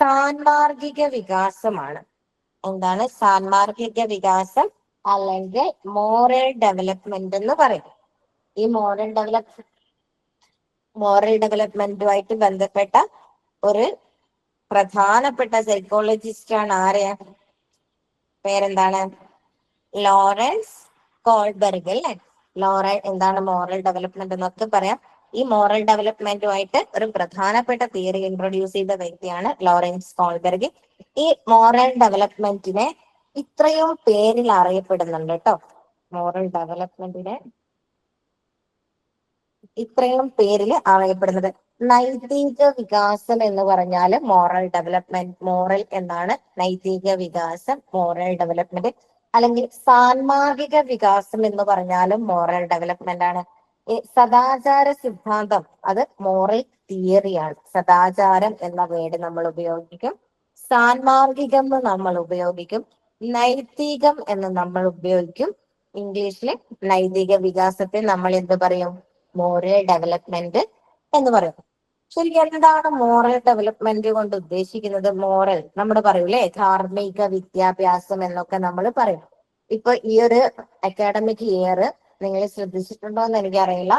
സാൻമാർഗിക വികാസമാണ്. എന്താണ് സാൻമാർഗിക വികാസം? അല്ലെങ്കിൽ മോറൽ ഡെവലപ്മെന്റ് എന്ന് പറയും. ഈ മോറൽ ഡെവലപ് മോറൽ ഡെവലപ്മെന്റുമായിട്ട് ബന്ധപ്പെട്ട ഒരു പ്രധാനപ്പെട്ട സൈക്കോളജിസ്റ്റ് ആണ് ആര്? പേരെന്താണ്? ലോറൻസ് കോൾബർഗ് അല്ലെ? ലോറൽ എന്താണ് മോറൽ ഡെവലപ്മെന്റ് എന്നൊക്കെ പറയാം. ഈ മോറൽ ഡെവലപ്മെന്റുമായിട്ട് ഒരു പ്രധാനപ്പെട്ട തിയറി ഇൻട്രൊഡ്യൂസ് ചെയ്ത വ്യക്തിയാണ് ലോറൻസ് കോൾബെർഗ് ഈ മോറൽ ഡെവലപ്മെന്റിനെ ഇത്രയും പേരിൽ അറിയപ്പെടുന്നുണ്ട് കേട്ടോ. മോറൽ ഡെവലപ്മെന്റിനെ ഇത്രയും പേരിൽ അറിയപ്പെടുന്നത്. നൈതിക വികാസം എന്ന് പറഞ്ഞാൽ മോറൽ ഡെവലപ്മെന്റ് മോറൽ എന്നാണ് നൈതിക വികാസം മോറൽ ഡെവലപ്മെന്റ് അല്ലെങ്കിൽ സാൻമാർഗിക വികാസം എന്ന് പറഞ്ഞാലും മോറൽ ഡെവലപ്മെന്റ് ആണ്. സദാചാര സിദ്ധാന്തം അത് മോറൽ തിയറിയാണ് സദാചാരം എന്ന വേർഡ് നമ്മൾ ഉപയോഗിക്കും. സാൻമാർഗികം എന്ന് നമ്മൾ ഉപയോഗിക്കും. നൈതികം എന്ന് നമ്മൾ ഉപയോഗിക്കും. ഇംഗ്ലീഷിൽ നൈതിക വികാസത്തെ നമ്മൾ എന്ത് പറയും? മോറൽ ഡെവലപ്മെന്റ് എന്ന് പറയും. ശരിക്കും എന്താണ് മോറൽ ഡെവലപ്മെന്റ് കൊണ്ട് ഉദ്ദേശിക്കുന്നത്? മോറൽ നമ്മൾ പറയൂലേ ധാർമ്മിക വിദ്യാഭ്യാസം എന്നൊക്കെ നമ്മൾ പറയും. ഇപ്പൊ ഈ ഒരു അക്കാഡമിക് ഇയർ നിങ്ങൾ ശ്രദ്ധിച്ചിട്ടുണ്ടോ എന്ന് എനിക്കറിയില്ല.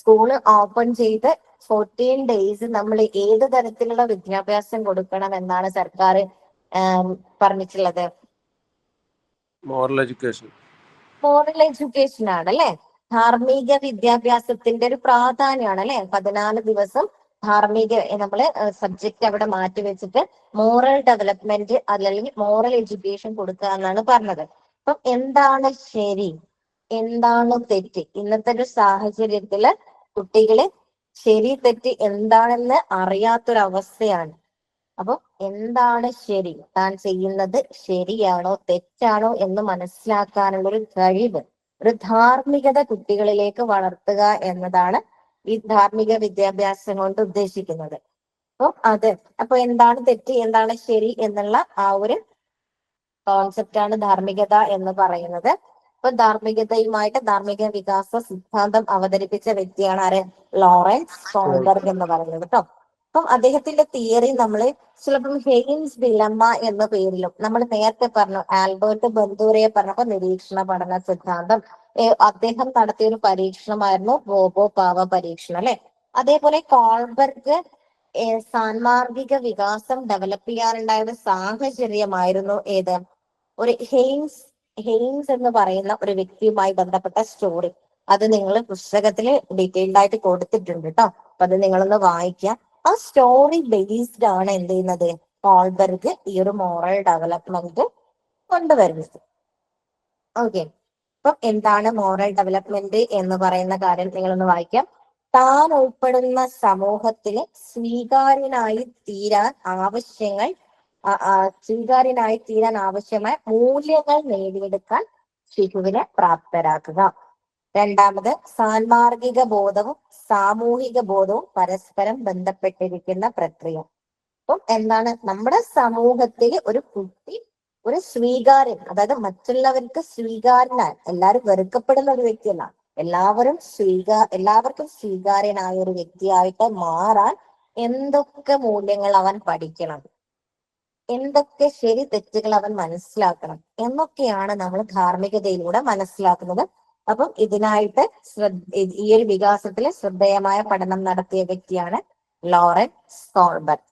സ്കൂൾ ഓപ്പൺ ചെയ്ത് ഫോർട്ടീൻ ഡേയ്സ് നമ്മൾ ഏത് തരത്തിലുള്ള വിദ്യാഭ്യാസം കൊടുക്കണം എന്നാണ് സർക്കാർ പറഞ്ഞിട്ടുള്ളത്. മോറൽ എഡ്യൂക്കേഷൻ മോറൽ എഡ്യൂക്കേഷൻ ആണ് അല്ലെ? ധാർമ്മിക വിദ്യാഭ്യാസത്തിന്റെ ഒരു പ്രാധാന്യമാണ് അല്ലെ? പതിനാല് ദിവസം ധാർമ്മിക നമ്മൾ സബ്ജക്ട് അവിടെ മാറ്റി വെച്ചിട്ട് മോറൽ ഡെവലപ്മെന്റ് അല്ലെങ്കിൽ മോറൽ എഡ്യൂക്കേഷൻ കൊടുക്കുക എന്നാണ് പറഞ്ഞത്. അപ്പം എന്താണ് ശരി? എന്താണ് തെറ്റ്? ഇന്നത്തെ ഒരു സാഹചര്യത്തിൽ കുട്ടികൾ ശരി തെറ്റ് എന്താണെന്ന് അറിയാത്തൊരവസ്ഥയാണ്. അപ്പൊ എന്താണ് ശരി? താൻ ചെയ്യുന്നത് ശരിയാണോ തെറ്റാണോ എന്ന് മനസ്സിലാക്കാനുള്ള ഒരു കഴിവ് ഒരു ധാർമ്മികത കുട്ടികളിലേക്ക് വളർത്തുക എന്നതാണ് ഈ ധാർമ്മിക വിദ്യാഭ്യാസം കൊണ്ട് ഉദ്ദേശിക്കുന്നത്. അപ്പൊ അത് അപ്പൊ എന്താണ് തെറ്റ് എന്താണ് ശരി എന്നുള്ള ആ ഒരു കോൺസെപ്റ്റ് ആണ് ധാർമ്മികത എന്ന് പറയുന്നത്. അപ്പൊ ധാർമ്മികതയുമായിട്ട് ധാർമ്മിക വികാസ സിദ്ധാന്തം അവതരിപ്പിച്ച വ്യക്തിയാണ് ആര്? ലോറൻസ് സോൺബർഗ് എന്ന് പറയുന്നത് കേട്ടോ. അപ്പം അദ്ദേഹത്തിന്റെ തിയറി നമ്മൾ ചിലപ്പം ഹെയിൻസ് വിലമ്മ എന്ന പേരിലും നമ്മൾ നേരത്തെ പറഞ്ഞു ആൽബർട്ട് ബന്ദൂരയെ പറഞ്ഞപ്പോ നിരീക്ഷണ പഠന സിദ്ധാന്തം. അദ്ദേഹം നടത്തിയ ഒരു പരീക്ഷണമായിരുന്നു ബോബോ പാവ പരീക്ഷണം അല്ലെ? അതേപോലെ കോൾബർഗ് സാൻമാർഗിക വികാസം ഡെവലപ്പ് ചെയ്യാനുണ്ടായ ഒരു സാഹചര്യമായിരുന്നു ഏത്? ഒരു ഹെയിൻസ് ഹെയിൻസ് എന്ന് പറയുന്ന ഒരു വ്യക്തിയുമായി ബന്ധപ്പെട്ട സ്റ്റോറി. അത് നിങ്ങൾ പുസ്തകത്തിൽ ഡീറ്റെയിൽഡ് ആയിട്ട് കൊടുത്തിട്ടുണ്ട് കേട്ടോ. അപ്പൊ അത് നിങ്ങളൊന്ന് വായിക്കുക. ആ സ്റ്റോറി ബേസ്ഡ് ആണ് എന്ത് ചെയ്യുന്നത്? കോൾബർഗ് ഈ ഒരു മോറൽ ഡെവലപ്മെന്റ് കൊണ്ടുവരുന്നത്. ഓക്കെ. അപ്പം എന്താണ് മോറൽ ഡെവലപ്മെന്റ് എന്ന് പറയുന്ന കാര്യം നിങ്ങളൊന്ന് വായിക്കാം. താൻ ഉൾപ്പെടുന്ന സമൂഹത്തിലെ സ്വീകാര്യനായി തീരാൻ ആവശ്യങ്ങൾ സ്വീകാര്യനായി തീരാൻ ആവശ്യമായ മൂല്യങ്ങൾ നേടിയെടുക്കാൻ ശിശുവിനെ പ്രാപ്തരാക്കുക. രണ്ടാമത് സാൻമാർഗിക ബോധവും സാമൂഹിക ബോധവും പരസ്പരം ബന്ധപ്പെട്ടിരിക്കുന്ന പ്രക്രിയ. അപ്പം എന്താണ്? നമ്മുടെ സമൂഹത്തിൽ ഒരു കുട്ടി ഒരു സ്വീകാര്യൻ അതായത് മറ്റുള്ളവർക്ക് സ്വീകാര്യനായി എല്ലാവരും വെറുക്കപ്പെടുന്ന ഒരു വ്യക്തിയല്ല. എല്ലാവരും സ്വീകാ എല്ലാവർക്കും സ്വീകാര്യനായ ഒരു വ്യക്തിയായിട്ട് മാറാൻ എന്തൊക്കെ മൂല്യങ്ങൾ അവൻ പഠിക്കണം? എന്തൊക്കെ ശരി തെറ്റുകൾ അവൻ മനസ്സിലാക്കണം എന്നൊക്കെയാണ് നമ്മൾ ധാർമ്മികതയിലൂടെ മനസ്സിലാക്കുന്നത്. അപ്പം ഇതിനായിട്ട് ശ്രദ്ധ ഈ ഒരു വികാസത്തിൽ ശ്രദ്ധേയമായ പഠനം നടത്തിയ വ്യക്തിയാണ് ലോറൻ സോൾബർഗ്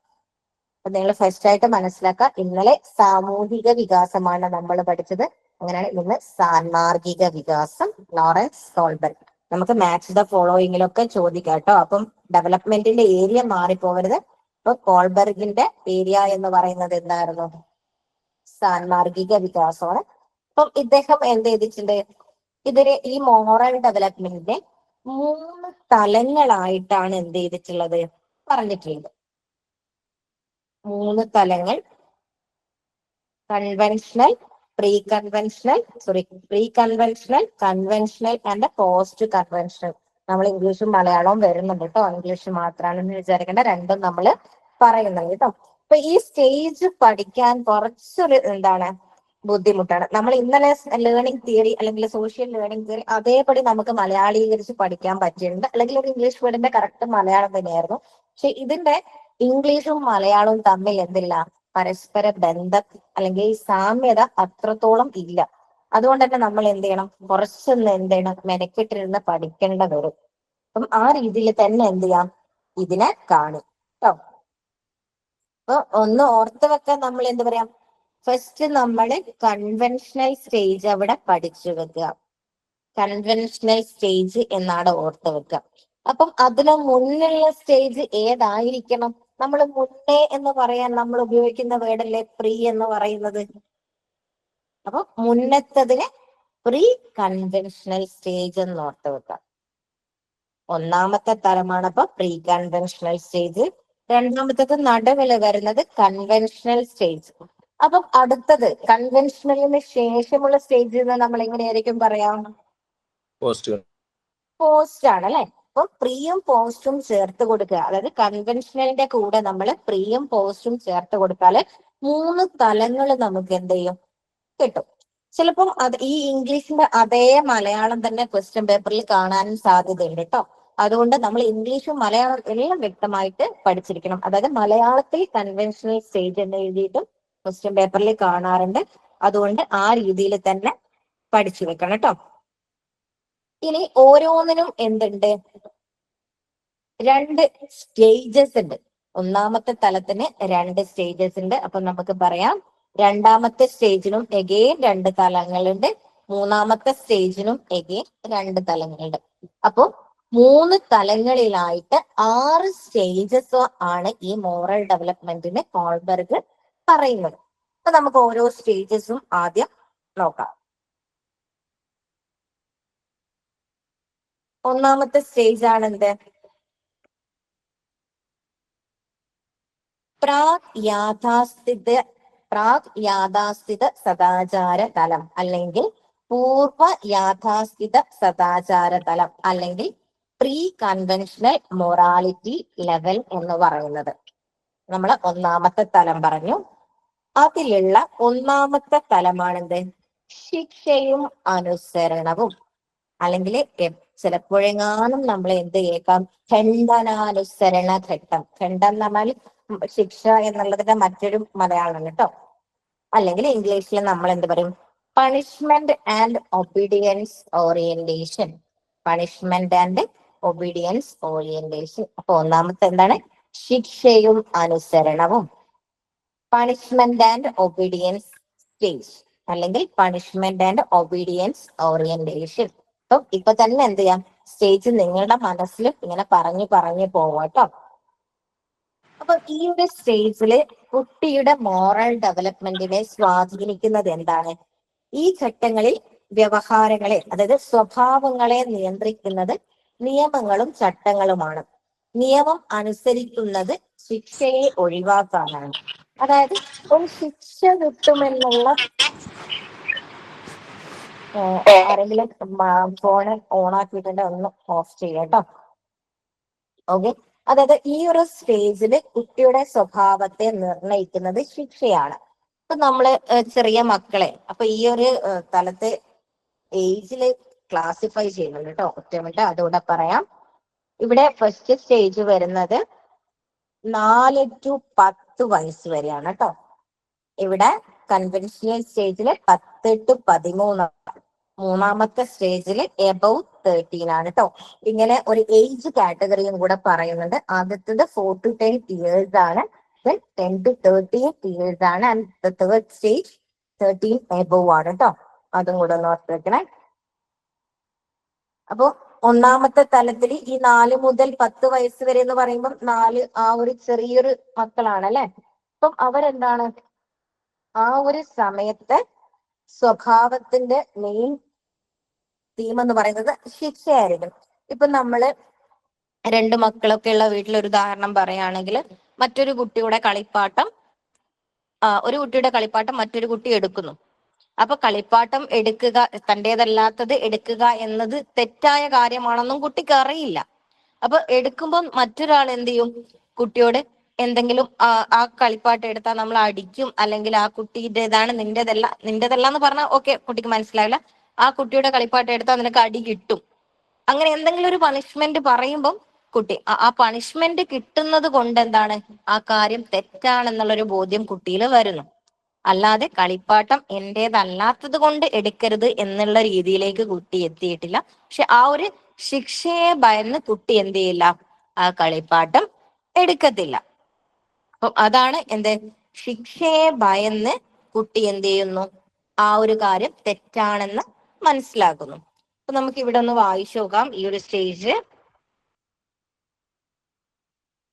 അപ്പൊ നിങ്ങൾ ഫസ്റ്റ് ആയിട്ട് മനസ്സിലാക്കുക ഇന്നലെ സാമൂഹിക വികാസമാണ് നമ്മൾ പഠിച്ചത്. അങ്ങനെയാണ് ഇന്ന് സാൻമാർഗിക വികാസം ലോറൻസ് സോൾബർഗ് നമുക്ക് മാച്ച് ദ ഫോളോയിങ്ങിലൊക്കെ ചോദിക്കാം കേട്ടോ. അപ്പം ഡെവലപ്മെന്റിന്റെ ഏരിയ മാറിപ്പോകരുത്. ഇപ്പൊ കോൾബർഗിന്റെ ഏരിയ എന്ന് പറയുന്നത് എന്തായിരുന്നു? സാൻമാർഗിക വികാസമാണ്. അപ്പം ഇദ്ദേഹം എന്ത് ചെയ്തിട്ടുണ്ട്? ഇതിന് ഈ മോറൽ ഡെവലപ്മെന്റിനെ മൂന്ന് തലങ്ങളായിട്ടാണ് എന്ത് ചെയ്തിട്ടുള്ളത്? പറഞ്ഞിട്ടുള്ളത് മൂന്ന് തലങ്ങൾ. Conventional pre conventional sorry pre conventional conventional and post conventional നമ്മൾ ഇംഗ്ലീഷും മലയാളവും വരുന്നുണ്ട് കേട്ടോ. ഇംഗ്ലീഷ് മാത്രമാണെന്ന് വിചാരിക്കേണ്ട. രണ്ടും നമ്മൾ പറയുന്നത് കേട്ടോ. അപ്പൊ ഈ സ്റ്റേജ് പഠിക്കാൻ കുറച്ചൊരു എന്താണ് ബുദ്ധിമുട്ടാണ്. നമ്മൾ ഇന്നലെ ലേണിംഗ് തിയറി അല്ലെങ്കിൽ സോഷ്യൽ ലേണിംഗ് തിയറി അതേപടി നമുക്ക് മലയാളീകരിച്ച് പഠിക്കാൻ പറ്റിയിട്ടുണ്ട്. അല്ലെങ്കിൽ ഒരു ഇംഗ്ലീഷ് വേർഡിന്റെ കറക്റ്റ് മലയാളം തന്നെയായിരുന്നു. പക്ഷെ ഇതിന്റെ ഇംഗ്ലീഷും മലയാളവും തമ്മിൽ എന്തില്ല? പരസ്പര ബന്ധം അല്ലെങ്കിൽ സാമ്യത അത്രത്തോളം ഇല്ല. അതുകൊണ്ട് തന്നെ നമ്മൾ എന്ത് ചെയ്യണം കുറച്ചൊന്ന് എന്ത് ചെയ്യണം മെനക്കെട്ടിരുന്ന് പഠിക്കേണ്ട വരും. അപ്പം ആ രീതിയിൽ തന്നെ എന്ത് ചെയ്യാം ഇതിനെ കാണും. കേട്ടോ അപ്പൊ ഒന്ന് ഓർത്ത് വെക്കാൻ നമ്മൾ എന്ത് പറയാം? ഫസ്റ്റ് നമ്മൾ കൺവെൻഷണൽ സ്റ്റേജ് അവിടെ പഠിച്ചു വെക്കുക. കൺവെൻഷണൽ സ്റ്റേജ് എന്നാണ് ഓർത്ത് വെക്കുക. അപ്പം അതിന് മുന്നുള്ള സ്റ്റേജ് ഏതായിരിക്കണം? നമ്മൾ മുന്നേ എന്ന് പറയാൻ നമ്മൾ ഉപയോഗിക്കുന്ന വേർഡല്ലേ പ്രീ എന്ന് പറയുന്നത്. അപ്പൊ മുന്നത്തതിന് പ്രീ കൺവെൻഷണൽ സ്റ്റേജ് എന്ന് ഓർത്ത് വെക്കാം. ഒന്നാമത്തെ തരമാണ് അപ്പൊ പ്രീ കൺവെൻഷണൽ സ്റ്റേജ് രണ്ടാമത്തത് നടുവിൽ വരുന്നത് കൺവെൻഷണൽ സ്റ്റേജ് അപ്പം അടുത്തത് കൺവെൻഷണലിന് ശേഷമുള്ള സ്റ്റേജ് എന്ന് നമ്മൾ എങ്ങനെയായിരിക്കും പറയാം? പോസ്റ്റ് പോസ്റ്റ് ആണ് അല്ലെ? അപ്പൊ പ്രീയും പോസ്റ്റും ചേർത്ത് കൊടുക്കുക. അതായത് കൺവെൻഷണലിന്റെ കൂടെ നമ്മൾ പ്രീയും പോസ്റ്റും ചേർത്ത് കൊടുത്താൽ മൂന്ന് തലങ്ങൾ നമുക്ക് എന്ത് ചെയ്യും? കിട്ടും. ചിലപ്പം അത് ഈ ഇംഗ്ലീഷിന്റെ അതേ മലയാളം തന്നെ ക്വസ്റ്റ്യൻ പേപ്പറിൽ കാണാനും സാധ്യതയുണ്ട് കേട്ടോ അതുകൊണ്ട് നമ്മൾ ഇംഗ്ലീഷും മലയാളം എല്ലാം വ്യക്തമായിട്ട് പഠിച്ചിരിക്കണം. അതായത് മലയാളത്തിൽ കൺവെൻഷണൽ സ്റ്റേജ് എന്ന് എഴുതിയിട്ടും ക്വസ്റ്റ്യൻ പേപ്പറിൽ കാണാറുണ്ട്. അതുകൊണ്ട് ആ രീതിയിൽ തന്നെ പഠിച്ചു വെക്കണം കേട്ടോ ഇനി ഓരോന്നിനും എന്തുണ്ട്? രണ്ട് സ്റ്റേജസ് ഉണ്ട്. ഒന്നാമത്തെ തലത്തിന് രണ്ട് സ്റ്റേജസ് ഉണ്ട്. അപ്പൊ നമുക്ക് പറയാം. രണ്ടാമത്തെ സ്റ്റേജിനും എഗെയിൻ രണ്ട് തലങ്ങളുണ്ട്. മൂന്നാമത്തെ സ്റ്റേജിനും എഗെയിൻ രണ്ട് തലങ്ങളുണ്ട്. അപ്പൊ മൂന്ന് തലങ്ങളിലായിട്ട് ആറ് സ്റ്റേജസ് ആണ് ഈ മോറൽ ഡെവലപ്മെന്റിന് കോൾബർഗ് പറയുന്നത്. അപ്പൊ നമുക്ക് ഓരോ സ്റ്റേജസും ആദ്യം നോക്കാം. ഒന്നാമത്തെ സ്റ്റേജ് ആണ് പ്രാഗ് യാഥാസ്ഥിത പ്രാഗ് യാഥാസ്ഥിത സദാചാര തലം അല്ലെങ്കിൽ പൂർവ യാഥാസ്ഥിത സദാചാര തലം അല്ലെങ്കിൽ പ്രീ കൺവെൻഷണൽ മൊറാലിറ്റി ലെവൽ എന്ന് പറയുന്നത്. നമ്മൾ ഒന്നാമത്തെ തലം പറഞ്ഞു. അതിലുള്ള ഒന്നാമത്തെ തലമാണെന്ത്? ശിക്ഷയും അനുസരണവും. അല്ലെങ്കിൽ ചിലപ്പോഴെങ്ങാനും നമ്മൾ എന്ത് കേൾക്കാം ഖണ്ഡനാനുസരണ ഘട്ടം ഖണ്ഡം എന്ന് പറഞ്ഞാൽ ശിക്ഷ എന്നുള്ളതിന്റെ മറ്റൊരു മലയാളം കേട്ടോ അല്ലെങ്കിൽ ഇംഗ്ലീഷിൽ നമ്മൾ എന്ത് പറയും? Punishment and obedience orientation punishment and obedience orientation അപ്പൊ ഒന്നാമത്തെ എന്താണ്? ശിക്ഷയും അനുസരണവും. പണിഷ്മെന്റ് ആൻഡ് ഒബീഡിയൻസ് സ്റ്റേജ് അല്ലെങ്കിൽ പണിഷ്മെന്റ് ആൻഡ് ഒബീഡിയൻസ് ഓറിയന്റേഷൻ അപ്പം ഇപ്പൊ തന്നെ എന്ത് ചെയ്യാം? സ്റ്റേജ് നിങ്ങളുടെ മനസ്സിൽ ഇങ്ങനെ പറഞ്ഞു പറഞ്ഞു പോവാട്ടോ അപ്പൊ ഈ ഒരു സ്റ്റേജിൽ കുട്ടിയുടെ മോറൽ ഡെവലപ്മെന്റിനെ സ്വാധീനിക്കുന്നത് എന്താണ്? ഈ ഘട്ടങ്ങളിൽ വ്യവഹാരങ്ങളെ അതായത് സ്വഭാവങ്ങളെ നിയന്ത്രിക്കുന്നത് നിയമങ്ങളും ചട്ടങ്ങളുമാണ്. നിയമം അനുസരിക്കുന്നത് ശിക്ഷയെ ഒഴിവാക്കാനാണ്. അതായത് ഒരു ശിക്ഷ കിട്ടുമെന്നുള്ള ആരെങ്കിലും ഫോൺ ഓൺ ആക്കിയിട്ടുണ്ട് ഒന്ന് ഓഫ് ചെയ്യാം കേട്ടോ ഓക്കെ അതായത് ഈ ഒരു സ്റ്റേജിൽ കുട്ടിയുടെ സ്വഭാവത്തെ നിർണയിക്കുന്നത് ശിക്ഷയാണ്. ഇപ്പൊ നമ്മൾ ചെറിയ മക്കളെ അപ്പൊ ഈ ഒരു തലത്തെ ഏജിൽ ക്ലാസിഫൈ ചെയ്യുന്നുണ്ട് കേട്ടോ ഒറ്റ മിനിറ്റ് അതുകൂടെ പറയാം. ഇവിടെ ഫസ്റ്റ് സ്റ്റേജ് വരുന്നത് നാല് ടു പത്ത് വയസ്സ് വരെയാണ് കേട്ടോ ഇവിടെ കൺവെൻഷണൽ സ്റ്റേജിൽ പത്ത് ടു പതിമൂന്ന് മൂന്നാമത്തെ സ്റ്റേജിൽ എബവ് തേർട്ടീൻ ആണ് കേട്ടോ ഇങ്ങനെ ഒരു ഏജ് കാറ്റഗറിയും കൂടെ പറയുന്നുണ്ട്. ആദ്യത്തേത് ഫോർ ടു ടെൻ ഇയേഴ്സ് ആണ്. ടെൻ ടു തേർട്ടീൻ ഇയേഴ്സ് ആണ്. And the third stage thirteen above ആണ് കേട്ടോ അതും കൂടെ ഒന്ന് ഓർത്ത് വെക്കണേ. അപ്പോ ഒന്നാമത്തെ തലത്തിൽ ഈ നാല് മുതൽ പത്ത് വയസ്സ് വരെ എന്ന് പറയുമ്പോൾ നാല് ആ ഒരു ചെറിയൊരു മക്കളാണ് അല്ലെ? അപ്പം അവരെന്താണ്? ആ ഒരു സമയത്ത് സ്വഭാവത്തിന്റെ മെയിൻ തീം എന്ന് പറയുന്നത് ശിക്ഷയായിരിക്കും ഇപ്പൊ നമ്മൾ രണ്ട് മക്കളൊക്കെ ഉള്ള വീട്ടിൽ ഒരു ഉദാഹരണം പറയുകയാണെങ്കിൽ മറ്റൊരു കുട്ടിയുടെ കളിപ്പാട്ടം ഒരു കുട്ടിയുടെ കളിപ്പാട്ടം മറ്റൊരു കുട്ടി എടുക്കുന്നു. അപ്പൊ കളിപ്പാട്ടം എടുക്കുക തന്റേതല്ലാത്തത് എടുക്കുക എന്നത് തെറ്റായ കാര്യമാണെന്നും കുട്ടിക്ക് അറിയില്ല. അപ്പൊ എടുക്കുമ്പോൾ മറ്റൊരാൾ എന്ത് ചെയ്യും? കുട്ടിയോട് എന്തെങ്കിലും ആ കളിപ്പാട്ടം എടുത്താൽ നമ്മൾ അടിക്കും അല്ലെങ്കിൽ ആ കുട്ടിയുടേതാണ് നിന്റേതല്ല നിന്റേതല്ല എന്ന് പറഞ്ഞാൽ ഓക്കെ കുട്ടിക്ക് മനസ്സിലാവില്ല. ആ കുട്ടിയുടെ കളിപ്പാട്ടം എടുത്താൽ നിനക്ക് അടി കിട്ടും. അങ്ങനെ എന്തെങ്കിലും ഒരു പണിഷ്മെന്റ് പറയുമ്പം കുട്ടി ആ- പണിഷ്മെന്റ് കിട്ടുന്നത് കൊണ്ട് എന്താണ് ആ കാര്യം തെറ്റാണെന്നുള്ളൊരു ബോധ്യം കുട്ടിയിൽ വരുന്നു. അല്ലാതെ കളിപ്പാട്ടം എന്റേതല്ലാത്തത് കൊണ്ട് എടുക്കരുത് എന്നുള്ള രീതിയിലേക്ക് കുട്ടി എത്തിയിട്ടില്ല. പക്ഷെ ആ ഒരു ശിക്ഷയെ ഭയന്ന് കുട്ടി എന്ത് ചെയ്യില്ല? ആ കളിപ്പാട്ടം എടുക്കത്തില്ല. അപ്പം അതാണ് എന്ത്? ശിക്ഷയെ ഭയന്ന് കുട്ടി എന്ത് ചെയ്യുന്നു? ആ ഒരു കാര്യം തെറ്റാണെന്ന് മനസ്സിലാക്കുന്നു. അപ്പൊ നമുക്ക് ഇവിടെ ഒന്ന് വായിച്ചു നോക്കാം ഈ ഒരു സ്റ്റേജ്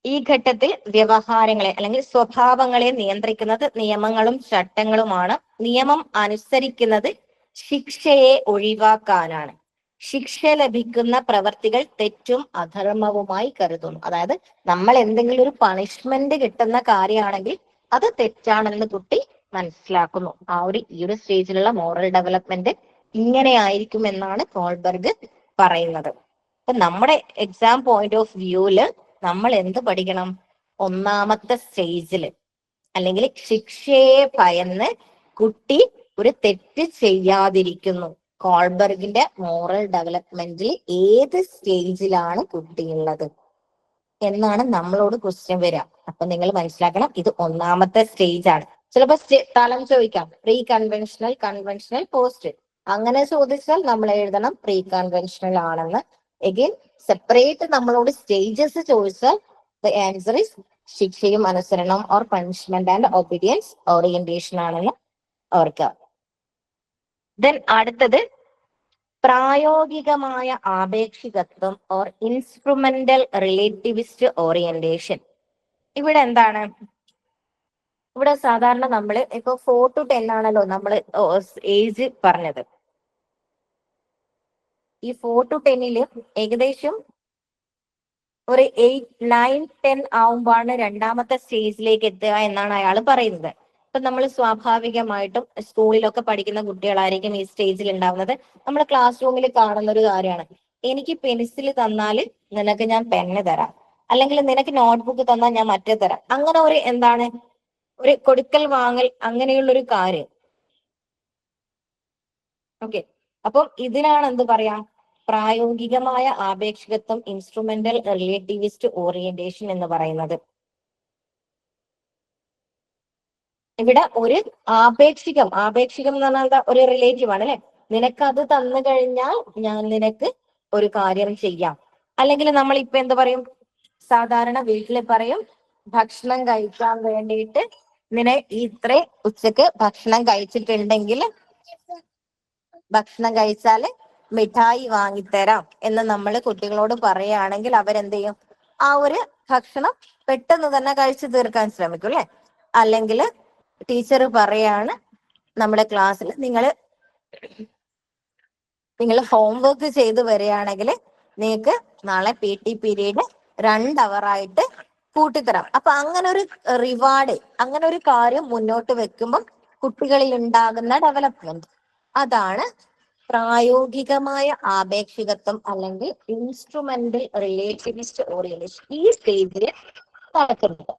ഈ ഘട്ടത്തിൽ വ്യവഹാരങ്ങളെ അല്ലെങ്കിൽ സ്വഭാവങ്ങളെ നിയന്ത്രിക്കുന്നത് നിയമങ്ങളും ചട്ടങ്ങളുമാണ്. നിയമം അനുസരിക്കുന്നത് ശിക്ഷയെ ഒഴിവാക്കാനാണ്. ശിക്ഷ ലഭിക്കുന്ന പ്രവർത്തികൾ തെറ്റും അധർമ്മവുമായി കരുതുന്നു. അതായത് നമ്മൾ എന്തെങ്കിലും ഒരു പണിഷ്മെന്റ് കിട്ടുന്ന കാര്യമാണെങ്കിൽ അത് തെറ്റാണെന്ന് കുട്ടി മനസ്സിലാക്കുന്നു. ആ ഒരു ഈ ഒരു സ്റ്റേജിലുള്ള മോറൽ ഡെവലപ്മെന്റ് ഇങ്ങനെ ആയിരിക്കും എന്നാണ് കോൾബർഗ് പറയുന്നത്. അപ്പൊ നമ്മുടെ എക്സാം പോയിന്റ് ഓഫ് വ്യൂൽ നമ്മൾ എന്ത് പഠിക്കണം? ഒന്നാമത്തെ സ്റ്റേജിൽ അല്ലെങ്കിൽ ശിക്ഷയെ ഭയന്ന് കുട്ടി ഒരു തെറ്റ് ചെയ്യാതിരിക്കുന്നു. കോൾബർഗിന്റെ മോറൽ ഡെവലപ്മെന്റിൽ ഏത് സ്റ്റേജിലാണ് കുട്ടിയുള്ളത്? എന്നാണ് നമ്മളോട് ക്വസ്റ്റ്യൻ വരിക. അപ്പൊ നിങ്ങൾ മനസ്സിലാക്കണം ഇത് ഒന്നാമത്തെ സ്റ്റേജ് ആണ്. ചിലപ്പോ തലം ചോദിക്കാം. പ്രീ കൺവെൻഷണൽ കൺവെൻഷണൽ പോസ്റ്റ് അങ്ങനെ ചോദിച്ചാൽ നമ്മൾ എഴുതണം പ്രീ കൺവെൻഷണൽ ആണെന്ന്. എഗെയിൻ സെപ്പറേറ്റ് നമ്മളോട് സ്റ്റേജസ് ചോദിച്ചാൽ ദ ആൻസർ ഇസ് ശിക്ഷയും അനുസരണം or punishment and obedience orientation ആണെന്ന് ഓർക്കാം ദെൻ അടുത്തത് പ്രായോഗികമായ ആപേക്ഷികത്വം ഓർ ഇൻസ്ട്രുമെന്റൽ റിലേറ്റിവിസ്റ്റ് ഓറിയന്റേഷൻ ഇവിടെ എന്താണ്? ഇവിടെ സാധാരണ നമ്മൾ ഇപ്പൊ ഫോർ ടു ടെൻ ആണല്ലോ നമ്മൾ ഏജ് പറഞ്ഞത്. ഈ ഫോർ ടു ടെന്നിൽ ഏകദേശം ഒരു എയ്റ്റ് നയൻ ടെൻ ആവുമ്പോഴാണ് രണ്ടാമത്തെ സ്റ്റേജിലേക്ക് എത്തുക എന്നാണ് അയാൾ പറയുന്നത്. ഇപ്പൊ നമ്മൾ സ്വാഭാവികമായിട്ടും സ്കൂളിലൊക്കെ പഠിക്കുന്ന കുട്ടികളായിരിക്കും ഈ സ്റ്റേജിൽ ഉണ്ടാവുന്നത്. നമ്മൾ ക്ലാസ് റൂമിൽ കാണുന്ന ഒരു കാര്യമാണ്. എനിക്ക് പെൻസിൽ തന്നാൽ നിനക്ക് ഞാൻ പെന്ന് തരാം. അല്ലെങ്കിൽ നിനക്ക് നോട്ട്ബുക്ക് തന്നാൽ ഞാൻ മറ്റേ തരാം. അങ്ങനെ ഒരു എന്താണ്? ഒരു കൊടുക്കൽ വാങ്ങൽ അങ്ങനെയുള്ള ഒരു കാര്യം. ഓക്കെ അപ്പം ഇതിനാണ് എന്ത് പറയാ? പ്രായോഗികമായ ആപേക്ഷികത്വം ഇൻസ്ട്രുമെന്റൽ റിലേറ്റീവിസ്റ്റ് ഓറിയന്റേഷൻ എന്ന് പറയുന്നത്. ഇവിടെ ഒരു ആപേക്ഷികം ആപേക്ഷികം എന്ന് പറഞ്ഞാൽ ഒരു റിലേറ്റീവ് ആണ് അല്ലെ? നിനക്ക് അത് തന്നു കഴിഞ്ഞാൽ ഞാൻ നിനക്ക് ഒരു കാര്യം ചെയ്യാം. അല്ലെങ്കിൽ നമ്മൾ ഇപ്പൊ എന്ത് പറയും? സാധാരണ വീട്ടിൽ പറയും ഭക്ഷണം കഴിക്കാൻ വേണ്ടിയിട്ട് നിന്നെ ഇത്രേ ഉച്ചയ്ക്ക് ഭക്ഷണം കഴിച്ചിട്ടുണ്ടെങ്കിൽ ഭക്ഷണം കഴിച്ചാൽ മിഠായി വാങ്ങിത്തരാം എന്ന് നമ്മൾ കുട്ടികളോട് പറയുകയാണെങ്കിൽ അവരെന്ത് ചെയ്യും ആ ഒരു ഭക്ഷണം പെട്ടെന്ന് തന്നെ കഴിച്ചു തീർക്കാൻ ശ്രമിക്കും അല്ലെ? അല്ലെങ്കിൽ ടീച്ചർ പറയാണ് നമ്മുടെ ക്ലാസ്സിൽ നിങ്ങൾ നിങ്ങൾ ഹോംവർക്ക് ചെയ്ത് വരികയാണെങ്കിൽ നിങ്ങൾക്ക് നാളെ പി ടി പീരീഡ് രണ്ട് ആയിട്ട് കൂട്ടിത്തരാം. അപ്പൊ അങ്ങനെ ഒരു റിവാർഡ് അങ്ങനെ ഒരു കാര്യം മുന്നോട്ട് വെക്കുമ്പോൾ കുട്ടികളിൽ ഉണ്ടാകുന്ന ഡെവലപ്മെന്റ് അതാണ് പ്രായോഗികമായ ആപേക്ഷികത്വം അല്ലെങ്കിൽ ഇൻസ്ട്രുമെന്റൽ റിലേറ്റിവിസ്റ്റ് ഓറിയന്റേഷൻ ഈ സ്റ്റേജിൽ നടക്കുന്നത്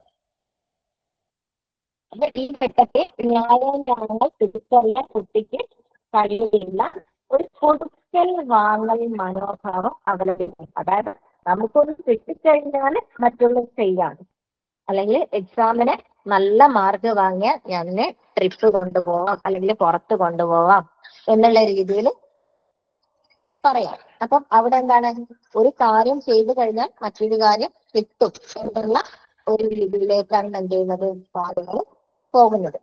അപ്പൊ ഈ ഘട്ടത്തെ ന്യായാന്യായങ്ങൾ തിരിച്ചറിയാൻ കുട്ടിക്ക് കഴിയില്ല ഒരു കൊടുക്കൽ വാങ്ങൽ മനോഭാവം അവലംബിക്കും അതായത് നമുക്കൊന്ന് കിട്ടിക്കഴിഞ്ഞാൽ മറ്റുള്ളവർ ചെയ്യാം അല്ലെങ്കിൽ എക്സാമിന് നല്ല മാർക്ക് വാങ്ങിയാൽ ഞാൻ ട്രിപ്പ് കൊണ്ടുപോവാം അല്ലെങ്കിൽ പുറത്ത് കൊണ്ടുപോവാം എന്നുള്ള രീതിയിൽ പറയാം. അപ്പം അവിടെ എന്താണ്? ഒരു കാര്യം ചെയ്തു കഴിഞ്ഞാൽ മറ്റൊരു കാര്യം കിട്ടും എന്നുള്ള ഒരു രീതിയിലേക്കാണ് എന്ത് ചെയ്യുന്നത്? ആളുകൾ പോകുന്നത്.